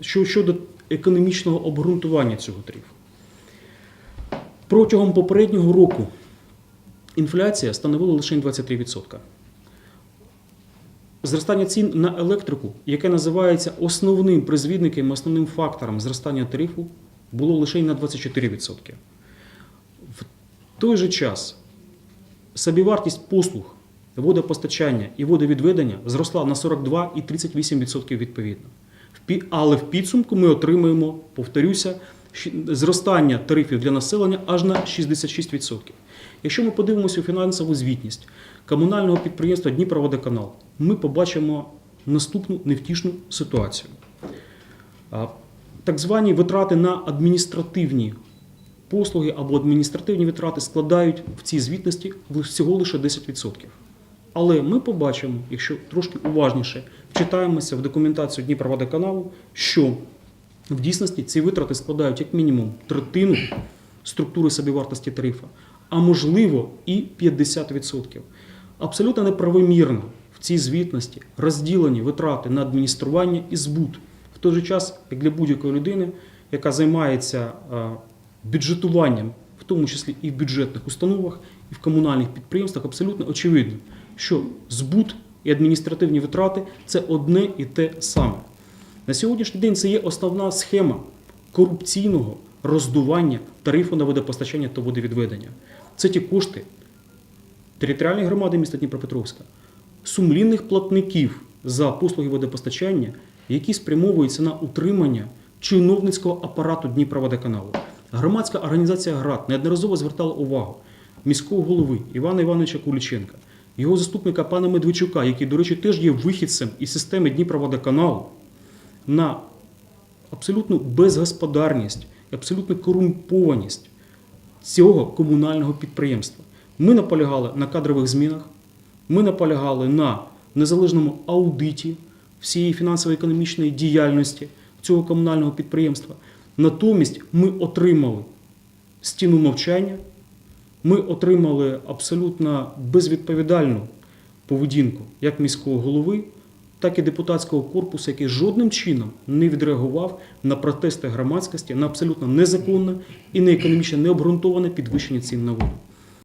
що щодо економічного обґрунтування цього тарифу. Протягом попереднього року інфляція становила лише 23%. Зростання цін на електрику, яке називається основним призвідником, основним фактором зростання тарифу, було лише на 24%. В той же час собівартість послуг водопостачання і водовідведення зросла на 42 і 38% відповідно. Але в підсумку ми отримуємо, повторюся, зростання тарифів для населення аж на 66%. Якщо ми подивимося у фінансову звітність комунального підприємства Дніпроводоканал, ми побачимо наступну невтішну ситуацію. Так звані витрати на адміністративні послуги або адміністративні витрати складають в цій звітності всього лише 10%. Але ми побачимо, якщо трошки уважніше вчитаємося в документацію Дніпроводоканалу, що в дійсності ці витрати складають як мінімум третину структури собівартості тарифа, а можливо і 50%. Абсолютно неправомірно в цій звітності розділені витрати на адміністрування і збут. В той же час, як для будь-якої людини, яка займається е, бюджетуванням, в тому числі і в бюджетних установах, і в комунальних підприємствах, абсолютно очевидно, що збут і адміністративні витрати це одне і те саме. На сьогоднішній день це є основна схема корупційного роздування тарифу на водопостачання та водовідведення. Це ті кошти територіальної громади міста Дніпропетровська, сумлінних платників за послуги водопостачання, які спрямовуються на утримання чиновницького апарату Дніпроводоканалу. Громадська організація ГРАД неодноразово звертала увагу міського голови Івана Івановича Куліченка, його заступника пана Медведчука, який, до речі, теж є вихідцем із системи Дніпроводоканалу, на абсолютну безгосподарність, і абсолютну корумпованість цього комунального підприємства. Ми наполягали на кадрових змінах, ми наполягали на незалежному аудиті всієї фінансово-економічної діяльності цього комунального підприємства. Натомість ми отримали стіну мовчання, ми отримали абсолютно безвідповідальну поведінку як міського голови, так і депутатського корпусу, який жодним чином не відреагував на протести громадськості на абсолютно незаконне і не економічно необґрунтоване підвищення цін на воду.